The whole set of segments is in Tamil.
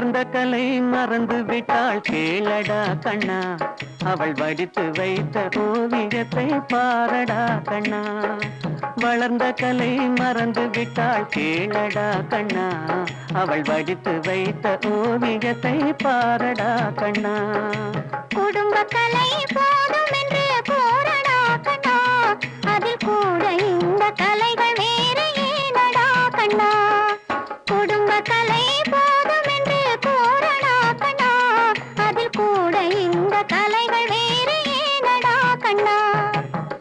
உணர்ந்த கலை மறந்து விட்டாள். கேளடா கண்ணா அவள் வடித்து வைத்த ஓவியத்தை பாரடா கண்ணா. வளர்ந்த கலை மறந்து விட்டாள். கேளடா கண்ணா அவள் வடித்து வைத்த ஓவியத்தை பாரடா கண்ணா. குடும்ப கலை போதும் என்று போரடா கண்ணா.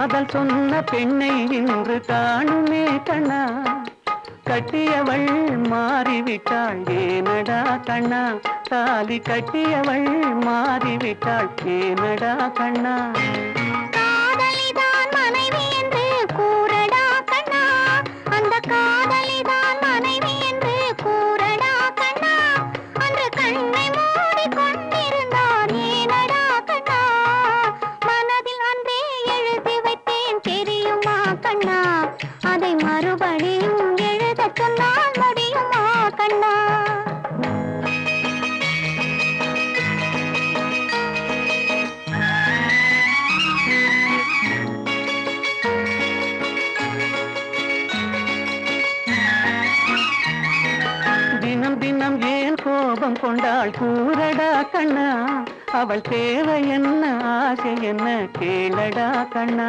காதல் சொன்ன பெண்ணை இன்று காணுமே கண்ணா. கட்டியவள் மாறிவிட்டாள் ஏனடா கண்ணா. தாலி கட்டியவள் மாறிவிட்டாள் ஏனடா கண்ணா. மறுபடியும் எழுதச் சொன்னால் முடியுமா கண்ணா? தினம் தினம் ஏன் கோபம் கொண்டாள் கூறடா கண்ணா? அவள் தேவை என்ன ஆசை என்ன கேளடா கண்ணா?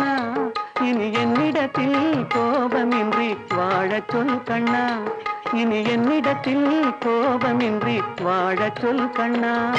என்னிடத்தில் கோபமின்றி வாழச் சொல் கண்ணா. இனி என்னிடத்தில் கோபமின்றி வாழச் சொல் கண்ணா.